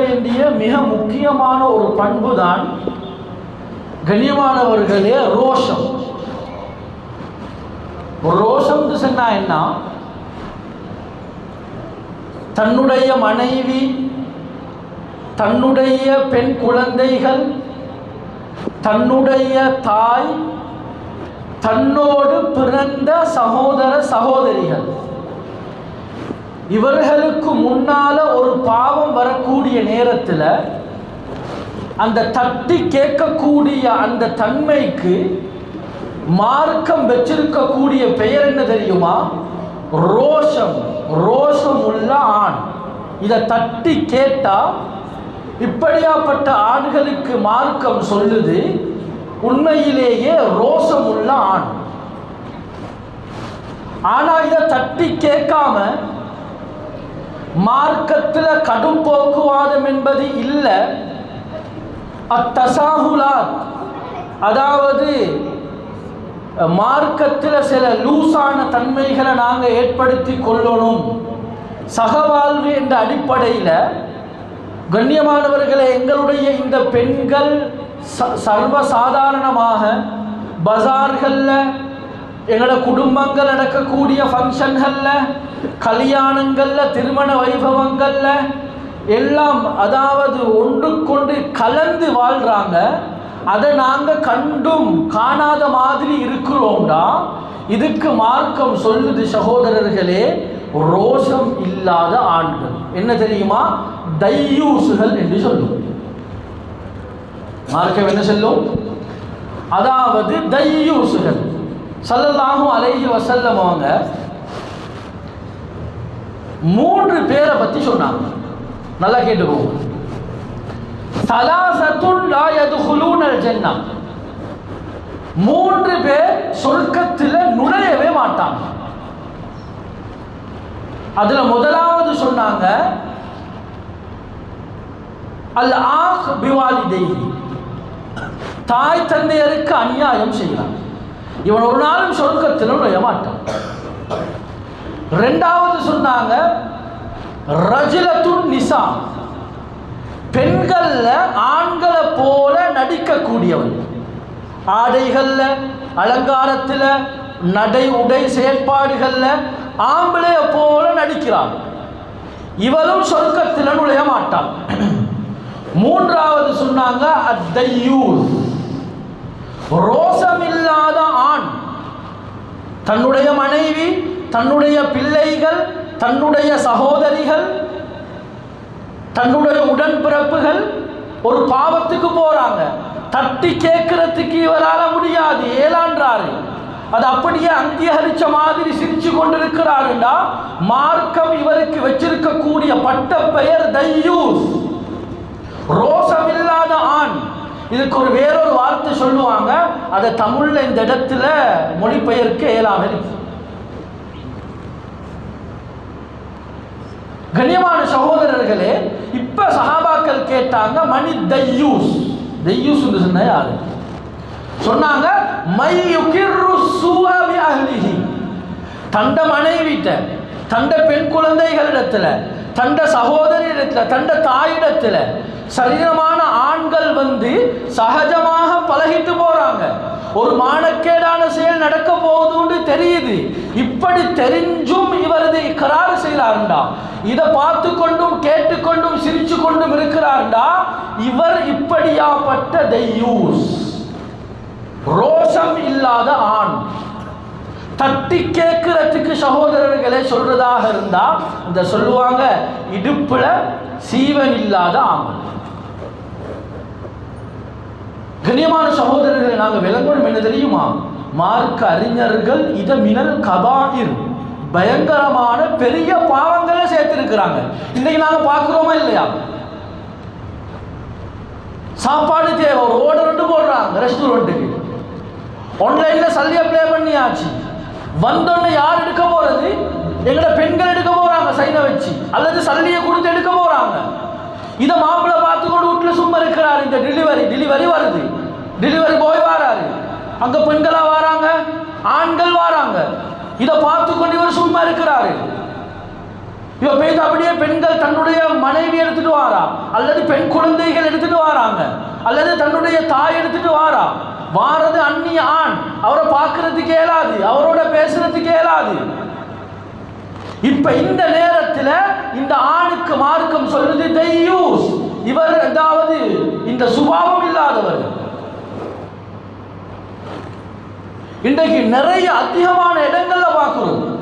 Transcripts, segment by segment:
வேண்டிய மிக முக்கியமான ஒரு பண்பு தான் கனியமானவர்களே ரோஷம் ரோஷம் சொன்னா என்ன? தன்னுடைய மனைவி தன்னுடைய பெண் குழந்தைகள் தன்னுடைய தாய் தன்னோடு பிறந்த சகோதர சகோதரிகள். இவர்களுக்கு முன்னால ஒரு பாவம் வரக்கூடிய நேரத்தில் அந்த தட்டி கேட்கக்கூடிய அந்த தன்மைக்கு மார்க்கம் வச்சிருக்கக்கூடிய பெயர் என்ன தெரியுமா? ரோஷம். ரோஷம் உள்ள ஆண். இதை தட்டி கேட்டா இப்படியாப்பட்ட ஆண்களுக்கு மார்க்கம் சொல்லுது உண்மையிலேயே ரோஷம் உள்ள ஆண். ஆனா இதை தட்டி கேட்காம மார்க்கத்தில் கடும் போக்குவாதம் என்பது இல்லை. அத்தசாகுலாத். அதாவது மார்க்கத்தில் சில லூசான தன்மைகளை நாங்கள் ஏற்படுத்தி கொள்ளணும். சகவாழ்வு என்ற அடிப்படையில் கண்ணியமானவர்களை எங்களுடைய இந்த பெண்கள் ச சர்வ சாதாரணமாக பஜார்களில் எங்களோட குடும்பங்கள் நடக்கக்கூடிய ஃபங்க்ஷன்களில் கல்யாணங்களில் திருமண வைபவங்களில் எல்லாம் அதாவது ஒன்றுக்கொண்டு கலந்து வாழ்கிறாங்க அதை நாங்கள் கண்டும் காணாத மாதிரி இருக்கிறோம்டா. இதுக்கு மார்க்கம் சொல்லுது சகோதரர்களே ரோஷம் இல்லாத ஆண்கள். என்ன தெரியுமா? தையூசுகள் என்று சொல்லும். மார்க்கம் என்ன சொல்லும்? அதாவது தையூசுகள். சல்லல்லாஹும் அலைஹி வசல்லம் அவங்க மூன்று பேரை பற்றி சொன்னாங்க. நல்லா கேட்டுக்கோங்க சலாசத்துன் லா யதுகுலூனல் ஜன்னா மூன்று பேர் சொர்க்கத்தில் நுழையவே மாட்டாங்க. அதுல முதலாவது சொன்னாங்க அல் ஆக் பிவாலிதைஹி. தாய் தந்தையருக்கு அநியாயம் செய்யலாம் இவன் ஒரு நாளும் சொர்க்கத்தில் நுழைய மாட்டான். ரெண்டாவது சொன்னாங்க ரஜிலத்துன் நிசா. பெண்கள்ல ஆண்களை போல நடிக்கக்கூடியவன். ஆடைகள்ல அலங்காரத்தில் நடை உடை செயல்பாடுகள்ல ஆம்பளைய போல நடிக்கிறான். இவளும் சொர்க்கத்தில் நுழைய மாட்டான். மூன்றாவது சொன்னாங்க அத்தையூர் ரோசமில்லாத தன்னுடைய மனைவி தன்னுடைய பிள்ளைகள் தன்னுடைய சகோதரிகள் தன்னுடைய உடன்பிறப்புகள் ஒரு பாவத்துக்கு போறாங்க. தட்டி கேட்கறதுக்கு இவரால் முடியாது. ஏலான்றாரு. அது அப்படியே அங்கீகரிச்ச மாதிரி சிரிச்சு கொண்டிருக்கிறாருண்டா மார்க்கம் இவருக்கு வச்சிருக்கக்கூடிய பட்ட பெயர் தையூஸ் ரோசமில்லாத ஆண் இதுக்கு ஒரு வேறொரு வார்த்தை சொல்லுவாங்க. அதை தமிழ்ல இந்த இடத்துல மொழிபெயர்க்க இயலாமல் கண்ணியமான சகோதரர்களே இப்ப சஹாபாக்கள் கேட்டாங்க மணி தையூஸ். தையூஸ் சொன்ன யாரு? சொன்னாங்க மை யுகிர்ரு சூஅ அஹ்லிஹி. தண்ட மனைவிட்ட தண்ட பெண் குழந்தைகளிடத்துல தண்ட சகோதரிடத்தில் தண்ட தாயிடத்தில் சரீரமான ஆண்கள் வந்து சகஜமாக பழகிட்டு போறாங்க. ஒரு மானக்கேடான செயல் நடக்க போகுதுன்னு தெரியுது. இப்படி தெரிஞ்சும் இவரது கராறு செய்கிறாருண்டா. இதை பார்த்து கொண்டும் கேட்டுக்கொண்டும் சிரிச்சு கொண்டும் இருக்கிறாருண்டா. இவர் இப்படியாப்பட்ட தெய்யூஸ் ரோஷம் இல்லாத ஆண். தட்டி கேட்கறதுக்கு சகோதரர்களே சொல்றதாக இருந்தா இந்த சொல்லுவாங்க இடுப்புல சீவன் இல்லாத ஆண் கண்ணியமான சகோதரர்களை நாங்கள் விளங்கணும் என்ன தெரியுமா? மார்க்க அறிஞர்கள் இதை மினல் கபாயிர் பயங்கரமான பெரிய பாவங்களை சேர்த்திருக்கிறாங்க. இன்னைக்கு நாங்கள் பார்க்குறோமா இல்லையா? சாப்பாடு தேவை ஒரு ஓடர் போடுறாங்க ரெஸ்டாரண்ட்டுக்கு ஆன்லைன்ல சல்லி அப்ளை பண்ணியாச்சு. வந்தோடனே யார் எடுக்க போறது? எங்கட பெண்கள் எடுக்க போறாங்க சைனை வச்சு. அல்லது சல்லியை கொடுத்து எடுக்க போறாங்க. இதை மாப்பிள்ளை பார்த்து கொண்டு வீட்டில் சும்மா இருக்கிறாரு. இந்த டெலிவரி டெலிவரி வருது. டெலிவரி பாய் வராரு. அங்க பெண்களா வராங்க? ஆண்கள் வராங்க. இதை பார்த்து கொண்டு இவர் சும்மா இருக்கிறாரு. இவ போய் அப்படியே பெண்கள் தன்னுடைய மனைவி எடுத்துட்டு வாரா. அல்லது பெண் குழந்தைகள் எடுத்துட்டு வராங்க. அல்லது தன்னுடைய தாய் எடுத்துட்டு வாரா. வாரது அந்நிய ஆண். அவரை பார்க்கறதுக்கு இயலாது. அவரோட பேசுறதுக்கு இயலாது. இப்ப இந்த நேரத்தில் இந்த ஆணுக்கு மார்க்கம் சொல்றது தெய்யூஸ் இவர் அதாவது இந்த சுபாவம் இல்லாதவர். இன்றைக்கு நிறைய அதிகமான இடங்கள்ல பார்க்கிறோம்.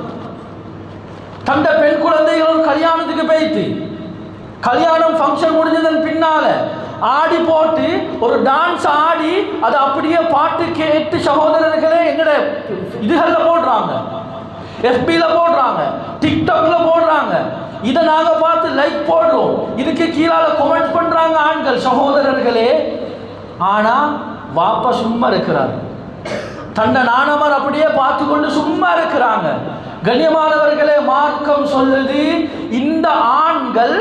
தந்த பெண் குழந்தைகளும் கல்யாணத்துக்கு போயிட்டு கல்யாணம் ஃபங்க்ஷன் முடிஞ்சதன் பின்னால ஆடி போட்டு ஒரு டான்ஸ் ஆடி அது அப்படியே பாட்டு கேட்டு சகோதரர்களே எங்கட இதுகளில் போடுறாங்க. FB-ல போடுறாங்க. டிக்டாக்ல போடுறாங்க. இதை நாங்கள் பார்த்து லைக் போடுறோம். இதுக்கு கீழால கமெண்ட் பண்றாங்க ஆண்கள் சகோதரர்களே. ஆனா வாப்பா சும்மா இருக்கிறார். தன்னை நாணவர் அப்படியே பார்த்து கொண்டு சும்மா இருக்கிறாங்க. கண்ணியமானவர்களே மார்க்கம் சொல்லுது இந்த ஆண்கள்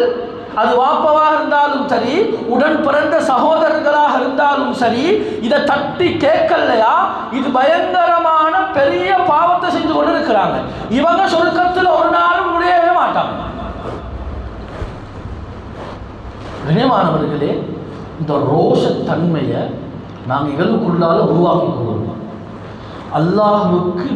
அது வாப்பவாக இருந்தாலும் சரி உடன் பிறந்த சகோதரர்களாக இருந்தாலும் சரி இதை தட்டி கேட்கலையா? இது பயங்கரமான பெரிய பாவத்தை செஞ்சு கொண்டு இருக்கிறாங்க இவங்க சொருக்கத்தில் ஒரு நாளும் முடியவே மாட்டாங்க. கண்ணியமானவர்களே இந்த ரோஷத்தன்மையை நாங்கள் எங்களுக்குள்ளால உருவாக்கி கொள்வோம் அல்லாஹுக்கு